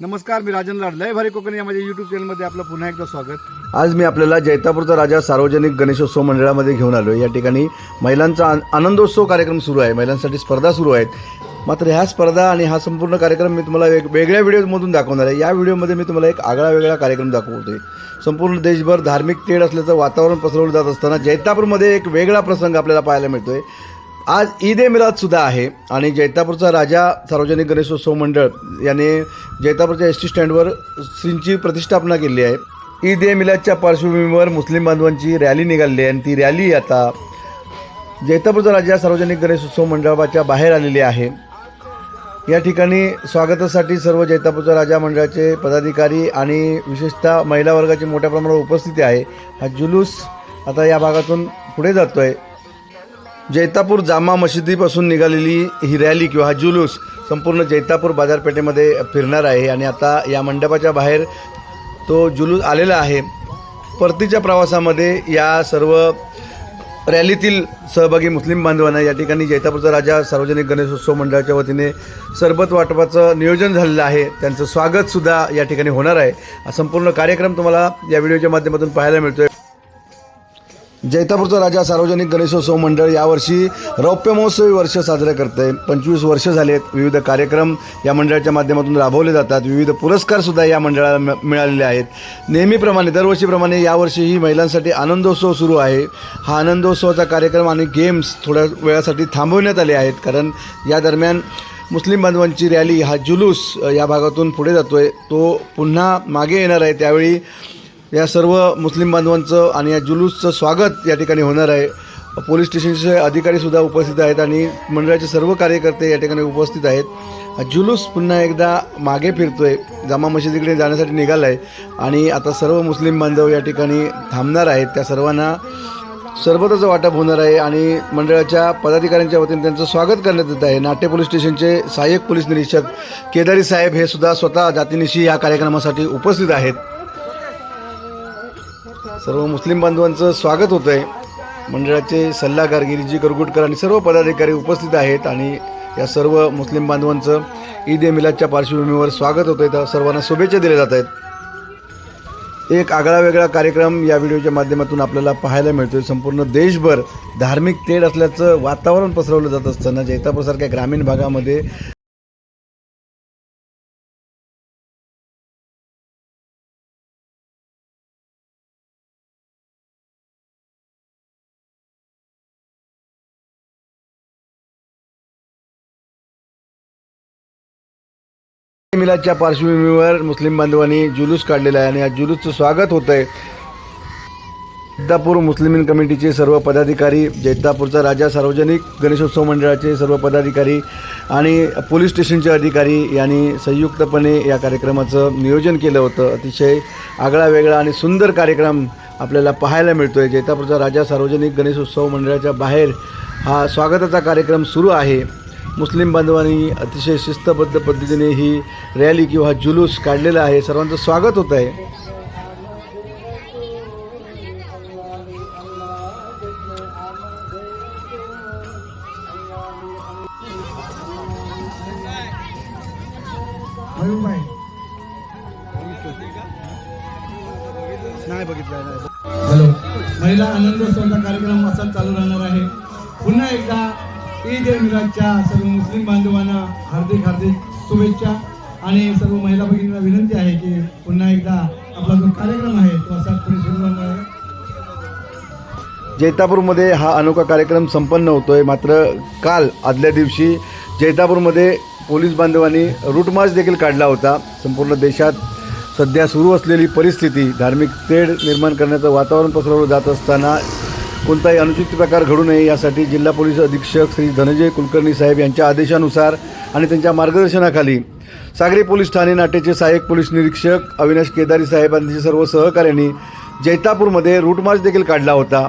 नमस्कार मी राजन लाड. लय भारी कोकणी या माझ्या यूट्यूब चॅनलमध्ये आपलं पुन्हा एकदा स्वागत. आज मी आपल्याला जैतापूरचा राजा सार्वजनिक गणेशोत्सव मंडळामध्ये घेऊन आलो या ठिकाणी महिलांचा आनंदोत्सव कार्यक्रम सुरू आहे. महिलांसाठी स्पर्धा सुरू आहेत. मात्र ह्या स्पर्धा आणि हा संपूर्ण कार्यक्रम मी तुम्हाला वेग वेगळ्या व्हिडिओमधून दाखवणार आहे. या व्हिडिओमध्ये मी तुम्हाला एक आगळा वेगळा कार्यक्रम दाखवतोय. संपूर्ण देशभर धार्मिक तेढ असल्याचं वातावरण पसरवलं जात असताना जैतापूरमध्ये एक वेगळा प्रसंग आपल्याला पाहायला मिळतोय. आज ईद ए मिलाद सुद्धा आहे आणि जैतापूरचा राजा सार्वजनिक गणेशोत्सव मंडळ याने जैतापूरच्या एस टी स्टँडवर श्रींची प्रतिष्ठापना केली आहे. ईद ए मिलादच्या पार्श्वभूमीवर मुस्लिम बांधवांची रॅली निघाली आहे आणि ती रॅली आता जैतापूरचा राजा सार्वजनिक गणेशोत्सव मंडळाच्या बाहेर आलेली आहे. या ठिकाणी स्वागतासाठी सर्व जैतापूरचा राजा मंडळाचे पदाधिकारी आणि विशेषतः महिला वर्गाची मोठ्या प्रमाणावर उपस्थिती आहे. हा जुलूस आता या भागातून पुढे जातो आहे जैतापूर जामा मशिदीपासून निघालेली ही रॅली किंवा हा जुलूस संपूर्ण जैतापूर बाजारपेठेमध्ये फिरणार आहे. आणि आता या मंडपाच्या बाहेर तो जुलूस आलेला आहे. परतीच्या प्रवासामध्ये या सर्व रॅलीतील सहभागी मुस्लिम बांधवांना या ठिकाणी जैतापूरचा राजा सार्वजनिक गणेशोत्सव मंडळाच्या वतीने सरबत वाटपाचं नियोजन झालेलं आहे. त्यांचं स्वागतसुद्धा या ठिकाणी होणार आहे. हा संपूर्ण कार्यक्रम तुम्हाला या व्हिडिओच्या माध्यमातून पाहायला मिळतोय. जैतापूरचा राजा सार्वजनिक गणेशोत्सव मंडळ यावर्षी रौप्य महोत्सवी वर्ष साजरं करते. पंचवीस वर्ष झालेत. विविध कार्यक्रम या मंडळाच्या माध्यमातून राबवले जातात. विविध पुरस्कारसुद्धा या मंडळाला मिळालेले आहेत. नेहमीप्रमाणे दरवर्षीप्रमाणे यावर्षीही महिलांसाठी आनंदोत्सव सुरू आहे. हा आनंदोत्सवाचा कार्यक्रम आणि गेम्स थोड्या वेळासाठी थांबवण्यात आले आहेत. कारण या दरम्यान मुस्लिम बांधवांची रॅली हा जुलूस या भागातून पुढे जातो आहे तो पुन्हा मागे येणार आहे. त्यावेळी या सर्व मुस्लिम बांधवांचं आणि या जुलूसचं स्वागत या ठिकाणी होणार आहे. पोलीस स्टेशनचे अधिकारीसुद्धा उपस्थित आहेत आणि मंडळाचे सर्व कार्यकर्ते या ठिकाणी उपस्थित आहेत. जुलूस पुन्हा एकदा मागे फिरतो आहे जामा मशिदीकडे जाण्यासाठी निघाला आहे आणि आता सर्व मुस्लिम बांधव या ठिकाणी थांबणार आहेत. त्या सर्वांना सरबताचं वाटप होणार आहे आणि मंडळाच्या पदाधिकाऱ्यांच्या वतीने त्यांचं स्वागत करण्यात येत आहे. नाट्य पोलीस स्टेशनचे सहाय्यक पोलीस निरीक्षक केदारी साहेब हे सुद्धा स्वतः जातीनिशी या कार्यक्रमासाठी उपस्थित आहेत. सर्व मुस्लिम बांधवांचं स्वागत होतं आहे मंडळाचे सल्लागार गिरीजी करगुटकर आणि सर्व पदाधिकारी उपस्थित आहेत आणि या सर्व मुस्लिम बांधवांचं ईद ए मिलादच्या पार्श्वभूमीवर स्वागत होतं आहे तर सर्वांना शुभेच्छा दिल्या जात आहेत. एक आगळा वेगळा कार्यक्रम या व्हिडिओच्या माध्यमातून आपल्याला पाहायला मिळतो संपूर्ण देशभर धार्मिक तेढ असल्याचं वातावरण पसरवलं जात असताना जैतापूरसारख्या ग्रामीण भागामध्ये मिलादच्या पार्श्वभूमीवर मुस्लिम बांधवांनी जुलूस काढलेला आहे आणि या जुलूसचं स्वागत होत आहे जैतापूर मुस्लिम कमिटीचे सर्व पदाधिकारी जैतापूरचा राजा सार्वजनिक गणेशोत्सव मंडळाचे सर्व पदाधिकारी आणि पोलीस स्टेशनचे अधिकारी यांनी संयुक्तपणे या कार्यक्रमाचं नियोजन केलं होतं. अतिशय आगळा वेगळा आणि सुंदर कार्यक्रम आपल्याला पाहायला मिळतो आहे जैतापूरचा राजा सार्वजनिक गणेशोत्सव मंडळाच्या बाहेर हा स्वागताचा कार्यक्रम सुरू आहे. मुस्लिम बांधवांनी अतिशय शिस्तबद्ध पद्धतीने ही रॅली किंवा जुलूस काढलेला आहे. सर्वांचं स्वागत होत आहे. नाही बघितलं नाही हॅलो. महिला आनंदोत्सवाचा कार्यक्रम असाच चालू राहणार आहे. पुन्हा एकदा ईद ए मिलादच्या सर्व मुस्लिम बांधवांना हार्दिक हार्दिक शुभेच्छा. आणि सर्व महिला भगिनींना विनंती आहे की पुन्हा एकदा आपला जो कार्यक्रम आहे तो असा पुढे सुरू राहणार आहे. जैतापूरमध्ये हा अनोखा कार्यक्रम संपन्न होतोय. मात्र काल आदल्या दिवशी जैतापूरमध्ये पोलीस बांधवांनी रूटमार्च देखील काढला होता. संपूर्ण देशात सध्या सुरू असलेली परिस्थिती धार्मिक तेढ निर्माण करण्याचं वातावरण पसरवलं जात असताना कोणताही अनुचित प्रकार घडू नये यासाठी जिल्हा पोलीस अधीक्षक श्री धनंजय कुलकर्णी साहेब यांच्या आदेशानुसार आणि त्यांच्या मार्गदर्शनाखाली सागरी पोलीस ठाणे नाट्याचे सहाय्यक पोलीस निरीक्षक अविनाश केदारी साहेब आणि त्यांच्या सर्व सहकाऱ्यांनी जैतापूरमध्ये रूट मार्च देखील काढला होता.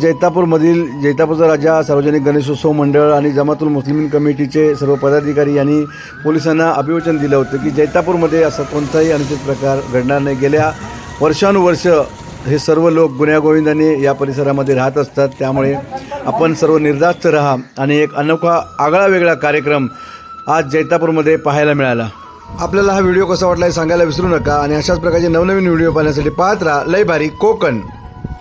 जैतापूरमधील जैतापूरचा राजा सार्वजनिक गणेशोत्सव मंडळ आणि जमातुल मुस्लिम कमिटीचे सर्व पदाधिकारी यांनी पोलिसांना अभिवचन दिलं होतं की जैतापूरमध्ये असा कोणताही अनुचित प्रकार घडणार नाही. गेल्या वर्षानुवर्ष हे सर्व लोक गुण्यागोविंदाने या परिसरामध्ये राहत असतात. त्यामुळे आपण सर्व निर्धास्त राहा आणि एक अनोखा आगळा वेगळा कार्यक्रम आज जैतापूरमध्ये पाहायला मिळाला. आपल्याला हा व्हिडिओ कसा वाटला हे सांगायला विसरू नका आणि अशाच प्रकारचे नवनवीन व्हिडिओ पाहण्यासाठी पाहत राहा लय भारी कोकण.